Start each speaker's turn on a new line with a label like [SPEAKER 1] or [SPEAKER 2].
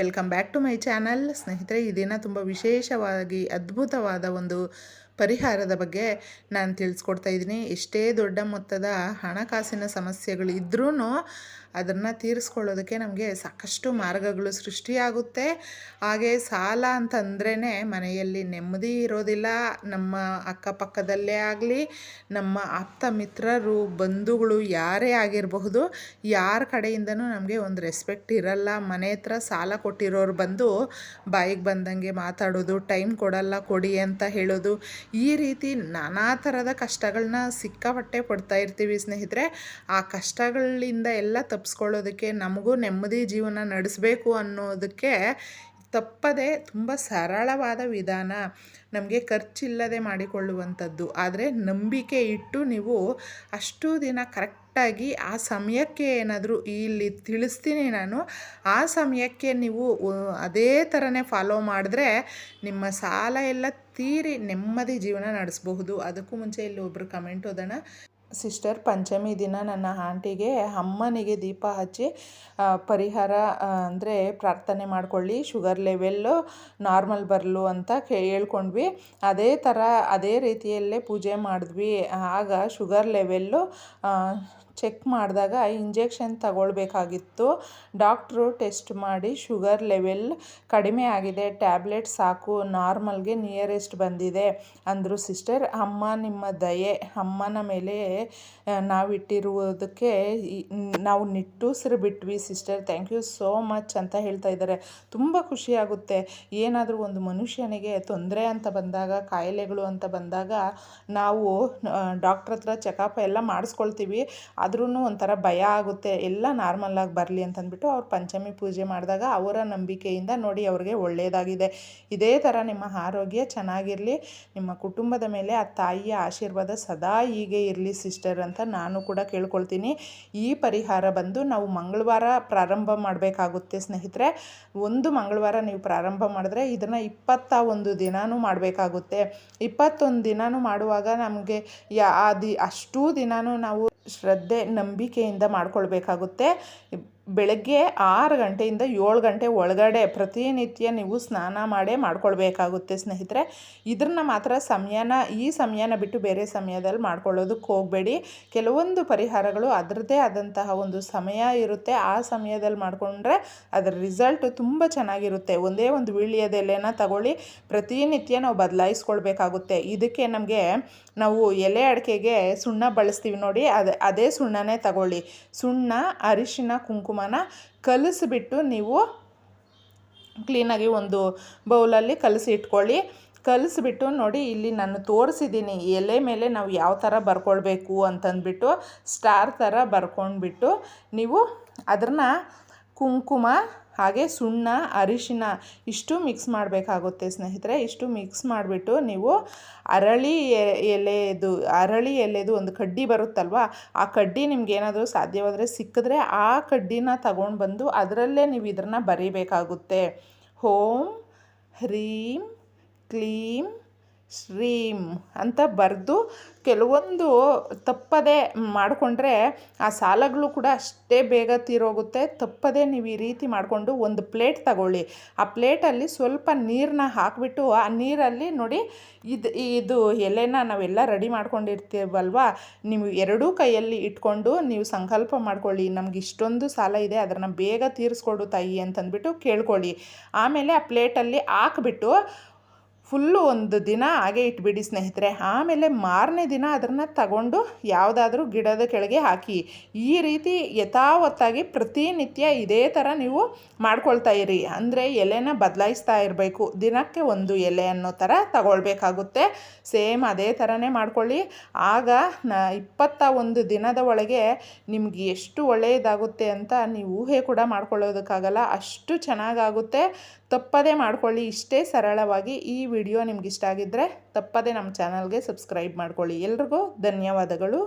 [SPEAKER 1] Welcome back to my channel. ಸ್ನೇಹಿತರೆ, ಈ ದಿನ ತುಂಬ ವಿಶೇಷವಾಗಿ ಅದ್ಭುತವಾದ ಒಂದು ಪರಿಹಾರದ ಬಗ್ಗೆ ನಾನು ತಿಳಿಸ್ಕೊಡ್ತಾ ಇದ್ದೀನಿ. ಎಷ್ಟೇ ದೊಡ್ಡ ಮೊತ್ತದ ಹಣಕಾಸಿನ ಸಮಸ್ಯೆಗಳು ಇದ್ರೂ ಅದನ್ನು ತೀರಿಸ್ಕೊಳ್ಳೋದಕ್ಕೆ ನಮಗೆ ಸಾಕಷ್ಟು ಮಾರ್ಗಗಳು ಸೃಷ್ಟಿಯಾಗುತ್ತೆ. ಹಾಗೆ ಸಾಲ ಅಂತಂದ್ರೇ ಮನೆಯಲ್ಲಿ ನೆಮ್ಮದಿ ಇರೋದಿಲ್ಲ. ನಮ್ಮ ಅಕ್ಕಪಕ್ಕದಲ್ಲೇ ಆಗಲಿ, ನಮ್ಮ ಆಪ್ತ ಮಿತ್ರರು, ಬಂಧುಗಳು ಯಾರೇ ಆಗಿರಬಹುದು, ಯಾರ ಕಡೆಯಿಂದನೂ ನಮಗೆ ಒಂದು ರೆಸ್ಪೆಕ್ಟ್ ಇರಲ್ಲ. ಮನೆ ಹತ್ರ ಸಾಲ ಕೊಟ್ಟಿರೋರು ಬಂದು ಬಾಯಿಗೆ ಬಂದಂಗೆ ಮಾತಾಡೋದು, ಟೈಮ್ ಕೊಡಲ್ಲ, ಕೊಡಿ ಅಂತ ಹೇಳೋದು, ಈ ರೀತಿ ನಾನಾ ಥರದ ಕಷ್ಟಗಳನ್ನ ಸಿಕ್ಕಾಪಟ್ಟೆ ಪಡ್ತಾ ಇರ್ತೀವಿ ಸ್ನೇಹಿತರೆ. ಆ ಕಷ್ಟಗಳಿಂದ ಎಲ್ಲ ತಪ್ಪಿಸ್ಕೊಳ್ಳೋದಕ್ಕೆ ನಮಗೂ ನೆಮ್ಮದಿ ಜೀವನ ನಡೆಸಬೇಕು ಅನ್ನೋದಕ್ಕೆ ತಪ್ಪದೆ ತುಂಬ ಸರಳವಾದ ವಿಧಾನ ನಮಗೆ ಖರ್ಚಿಲ್ಲದೆ ಮಾಡಿಕೊಳ್ಳುವಂಥದ್ದು. ಆದರೆ ನಂಬಿಕೆ ಇಟ್ಟು ನೀವು ಅಷ್ಟು ದಿನ ಕರೆಕ್ಟಾಗಿ ಆ ಸಮಯಕ್ಕೆ ಏನಾದರೂ ಇಲ್ಲಿ ತಿಳಿಸ್ತೀನಿ ನಾನು. ಆ ಸಮಯಕ್ಕೆ ನೀವು ಅದೇ ಥರನೇ ಫಾಲೋ ಮಾಡಿದ್ರೆ ನಿಮ್ಮ ಸಾಲ ಎಲ್ಲ ತೀರಿ ನೆಮ್ಮದಿ ಜೀವನ ನಡೆಸಬಹುದು. ಅದಕ್ಕೂ ಮುಂಚೆ ಇಲ್ಲಿ ಒಬ್ಬರು ಕಮೆಂಟ್ ಓದೋಣ. ಸಿಸ್ಟರ್ ಪಂಚಮಿ ದಿನ ನನ್ನ ಆಂಟಿಗೆ ಅಮ್ಮನಿಗೆ ದೀಪ ಹಚ್ಚಿ ಪರಿಹಾರ ಅಂದರೆ ಪ್ರಾರ್ಥನೆ ಮಾಡ್ಕೊಳ್ಳಿ ಶುಗರ್ ಲೆವೆಲ್ಲು ನಾರ್ಮಲ್ ಬರಲು ಅಂತ ಕೇಳ್ಕೊಂಡ್ವಿ ಅದೇ ಥರ ಅದೇ ರೀತಿಯಲ್ಲೇ ಪೂಜೆ ಮಾಡಿದ್ವಿ. ಆಗ ಶುಗರ್ ಲೆವೆಲ್ಲು ಚೆಕ್ ಮಾಡಿದಾಗ ಇಂಜೆಕ್ಷನ್ ತಗೊಳ್ಬೇಕಾಗಿತ್ತು. ಡಾಕ್ಟ್ರು ಟೆಸ್ಟ್ ಮಾಡಿ ಶುಗರ್ ಲೆವೆಲ್ ಕಡಿಮೆ ಆಗಿದೆ. ಟ್ಯಾಬ್ಲೆಟ್ ಸಾಕು ನಾರ್ಮಲ್ಗೆ ನಿಯರೆಸ್ಟ್ ಬಂದಿದೆ ಅಂದರು ಸಿಸ್ಟರ್ ಅಮ್ಮ ನಿಮ್ಮ ದಯೆ, ಅಮ್ಮನ ಮೇಲೆ ನಾವಿಟ್ಟಿರುವುದಕ್ಕೆ ನಾವು ನಿಟ್ಟುಸಿರು ಬಿಟ್ವಿ sister thank you so much ಅಂತ ಹೇಳ್ತಾ ಇದ್ದಾರೆ. ತುಂಬ ಖುಷಿಯಾಗುತ್ತೆ ಏನಾದರೂ ಒಂದು ಮನುಷ್ಯನಿಗೆ ತೊಂದರೆ ಅಂತ ಬಂದಾಗ, ಕಾಯಿಲೆಗಳು ಅಂತ ಬಂದಾಗ ನಾವು ಡಾಕ್ಟ್ರ್ ಹತ್ರ ಚೆಕಪ್ ಎಲ್ಲ ಮಾಡಿಸ್ಕೊಳ್ತೀವಿ. ಆದ್ರೂ ಒಂಥರ ಭಯ ಆಗುತ್ತೆ, ಎಲ್ಲ ನಾರ್ಮಲಾಗಿ ಬರಲಿ ಅಂತಂದ್ಬಿಟ್ಟು ಅವ್ರು ಪಂಚಮಿ ಪೂಜೆ ಮಾಡಿದಾಗ ಅವರ ನಂಬಿಕೆಯಿಂದ ನೋಡಿ ಅವ್ರಿಗೆ ಒಳ್ಳೆಯದಾಗಿದೆ ಇದೇ ಥರ ನಿಮ್ಮ ಆರೋಗ್ಯ ಚೆನ್ನಾಗಿರಲಿ, ನಿಮ್ಮ ಕುಟುಂಬದ ಮೇಲೆ ಆ ತಾಯಿಯ ಆಶೀರ್ವಾದ ಸದಾ ಹೀಗೆ ಇರಲಿ ಸಿಸ್ಟರ್ ಅಂತ ನಾನು ಕೂಡ ಕೇಳ್ಕೊಳ್ತೀನಿ. ಈ ಪರಿಹಾರ ಬಂದು ನಾವು ಮಂಗಳವಾರ ಪ್ರಾರಂಭ ಮಾಡಬೇಕಾಗುತ್ತೆ ಸ್ನೇಹಿತರೆ. ಒಂದು ಮಂಗಳವಾರ ನೀವು ಪ್ರಾರಂಭ ಮಾಡಿದ್ರೆ ಇದನ್ನು ಇಪ್ಪತ್ತ ಒಂದು ದಿನಾನೂ ಮಾಡಬೇಕಾಗುತ್ತೆ. ಇಪ್ಪತ್ತೊಂದು ದಿನಾನೂ ಮಾಡುವಾಗ ನಮಗೆ ಯಾ ದಿ ಅಷ್ಟೂ ದಿನಾನೂ ನಾವು ಶ್ರದ್ಧೆ ನಂಬಿಕೆಯಿಂದ ಮಾಡ್ಕೊಳ್ಬೇಕಾಗುತ್ತೆ. ಬೆಳಗ್ಗೆ ಆರು ಗಂಟೆಯಿಂದ ಏಳು ಗಂಟೆ ಒಳಗಡೆ ಪ್ರತಿನಿತ್ಯ ನೀವು ಸ್ನಾನ ಮಾಡೇ ಮಾಡ್ಕೊಳ್ಬೇಕಾಗುತ್ತೆ ಸ್ನೇಹಿತರೆ. ಇದನ್ನ ಮಾತ್ರ ಸಮಯನ, ಈ ಸಮಯನ ಬಿಟ್ಟು ಬೇರೆ ಸಮಯದಲ್ಲಿ ಮಾಡ್ಕೊಳ್ಳೋದಕ್ಕೆ ಹೋಗಬೇಡಿ. ಕೆಲವೊಂದು ಪರಿಹಾರಗಳು ಅದರದ್ದೇ ಆದಂತಹ ಒಂದು ಸಮಯ ಇರುತ್ತೆ. ಆ ಸಮಯದಲ್ಲಿ ಮಾಡಿಕೊಂಡ್ರೆ ಅದರ ರಿಸಲ್ಟ್ ತುಂಬ ಚೆನ್ನಾಗಿರುತ್ತೆ. ಒಂದೇ ಒಂದು ವೀಳ್ಯದೆಲೆನ ತಗೊಳ್ಳಿ. ಪ್ರತಿನಿತ್ಯ ನಾವು ಬದಲಾಯಿಸ್ಕೊಳ್ಬೇಕಾಗುತ್ತೆ. ಇದಕ್ಕೆ ನಮಗೆ ನಾವು ಎಲೆ ಅಡಿಕೆಗೆ ಸುಣ್ಣ ಬಳಸ್ತೀವಿ ನೋಡಿ, ಅದೇ ಅದೇ ಸುಣ್ಣನೇ ತಗೊಳ್ಳಿ. ಸುಣ್ಣ, ಅರಿಶಿನ ಕುಂಕುಮನ ಕಲಿಸಿಬಿಟ್ಟು ನೀವು ಕ್ಲೀನಾಗಿ ಒಂದು ಬೌಲಲ್ಲಿ ಕಲಸಿ ಇಟ್ಕೊಳ್ಳಿ. ಕಲಿಸ್ಬಿಟ್ಟು ನೋಡಿ, ಇಲ್ಲಿ ನಾನು ತೋರಿಸಿದ್ದೀನಿ ಎಲೆ ಮೇಲೆ ನಾವು ಯಾವ ಥರ ಬರ್ಕೊಳ್ಬೇಕು ಅಂತಂದ್ಬಿಟ್ಟು, ಸ್ಟಾರ್ ಥರ ಬರ್ಕೊಂಡ್ಬಿಟ್ಟು ನೀವು ಅದನ್ನು ಕುಂಕುಮ ಹಾಗೆ ಸುಣ್ಣ, ಅರಿಶಿನ ಇಷ್ಟು ಮಿಕ್ಸ್ ಮಾಡಬೇಕಾಗುತ್ತೆ ಸ್ನೇಹಿತರೆ. ಇಷ್ಟು ಮಿಕ್ಸ್ ಮಾಡಿಬಿಟ್ಟು ನೀವು ಅರಳಿ ಎಲೆದು ಅರಳಿ ಎಲೆದು ಒಂದು ಕಡ್ಡಿ ಬರುತ್ತಲ್ವ, ಆ ಕಡ್ಡಿ ನಿಮ್ಗೆ ಏನಾದರೂ ಸಾಧ್ಯವಾದರೆ ಸಿಕ್ಕಿದ್ರೆ ಆ ಕಡ್ಡಿನ ತಗೊಂಡು ಬಂದು ಅದರಲ್ಲೇ ನೀವು ಇದನ್ನು ಬರೀಬೇಕಾಗುತ್ತೆ. ಹೋಮ್ ಹ್ರೀಂ, ಕ್ಲೀಂ ಶ್ರೀಂ ಅಂತ ಬರೆದು ಕೆಲವೊಂದು ತಪ್ಪದೆ ಮಾಡಿಕೊಂಡ್ರೆ ಆ ಸಾಲಗಳು ಕೂಡ ಅಷ್ಟೇ ಬೇಗ ತೀರೋಗುತ್ತೆ. ತಪ್ಪದೆ ನೀವು ಈ ರೀತಿ ಮಾಡಿಕೊಂಡು ಒಂದು ಪ್ಲೇಟ್ ತಗೊಳ್ಳಿ. ಆ ಪ್ಲೇಟಲ್ಲಿ ಸ್ವಲ್ಪ ನೀರನ್ನ ಹಾಕಿಬಿಟ್ಟು ಆ ನೀರಲ್ಲಿ ನೋಡಿ ಇದು ಇದು ಎಲೆನ ನಾವೆಲ್ಲ ರೆಡಿ ಮಾಡ್ಕೊಂಡಿರ್ತೀವಲ್ವ? ನೀವು ಎರಡೂ ಕೈಯಲ್ಲಿ ಇಟ್ಕೊಂಡು ನೀವು ಸಂಕಲ್ಪ ಮಾಡ್ಕೊಳ್ಳಿ. ನಮ್ಗೆ ಇಷ್ಟೊಂದು ಸಾಲ ಇದೆ, ಅದನ್ನು ಬೇಗ ತೀರಿಸ್ಕೊಡು ತಾಯಿ ಅಂತಂದ್ಬಿಟ್ಟು ಕೇಳ್ಕೊಳ್ಳಿ. ಆಮೇಲೆ ಆ ಪ್ಲೇಟಲ್ಲಿ ಹಾಕ್ಬಿಟ್ಟು ಫುಲ್ಲು ಒಂದು ದಿನ ಹಾಗೆ ಇಟ್ಬಿಡಿ ಸ್ನೇಹಿತರೆ. ಆಮೇಲೆ ಮಾರನೇ ದಿನ ಅದನ್ನು ತಗೊಂಡು ಯಾವುದಾದ್ರೂ ಗಿಡದ ಕೆಳಗೆ ಹಾಕಿ. ಈ ರೀತಿ ಯಥಾವತ್ತಾಗಿ ಪ್ರತಿನಿತ್ಯ ಇದೇ ಥರ ನೀವು ಮಾಡ್ಕೊಳ್ತಾ ಇರಿ. ಅಂದರೆ ಎಲೆನ ಬದಲಾಯಿಸ್ತಾ ಇರಬೇಕು. ದಿನಕ್ಕೆ ಒಂದು ಎಲೆ ಅನ್ನೋ ಥರ ತಗೊಳ್ಬೇಕಾಗುತ್ತೆ. ಸೇಮ್ ಅದೇ ಥರನೇ ಮಾಡ್ಕೊಳ್ಳಿ. ಆಗ ನ ಇಪ್ಪತ್ತ ಒಂದು ದಿನದ ಒಳಗೆ ನಿಮ್ಗೆ ಎಷ್ಟು ಒಳ್ಳೆಯದಾಗುತ್ತೆ ಅಂತ ನೀವು ಊಹೆ ಕೂಡ ಮಾಡ್ಕೊಳ್ಳೋದಕ್ಕಾಗಲ್ಲ. ಅಷ್ಟು ಚೆನ್ನಾಗಾಗುತ್ತೆ. ತಪ್ಪದೇ ಮಾಡ್ಕೊಳ್ಳಿ. ಇಷ್ಟೇ ಸರಳವಾಗಿ ಈ ವಿಡಿಯೋ ನಿಮ್ಗೆ ಇಷ್ಟ ಆಗಿದ್ದರೆ ತಪ್ಪದೇ ನಮ್ಮ ಚಾನಲ್ಗೆ ಸಬ್ಸ್ಕ್ರೈಬ್ ಮಾಡ್ಕೊಳ್ಳಿ. ಎಲ್ರಿಗೂ ಧನ್ಯವಾದಗಳು.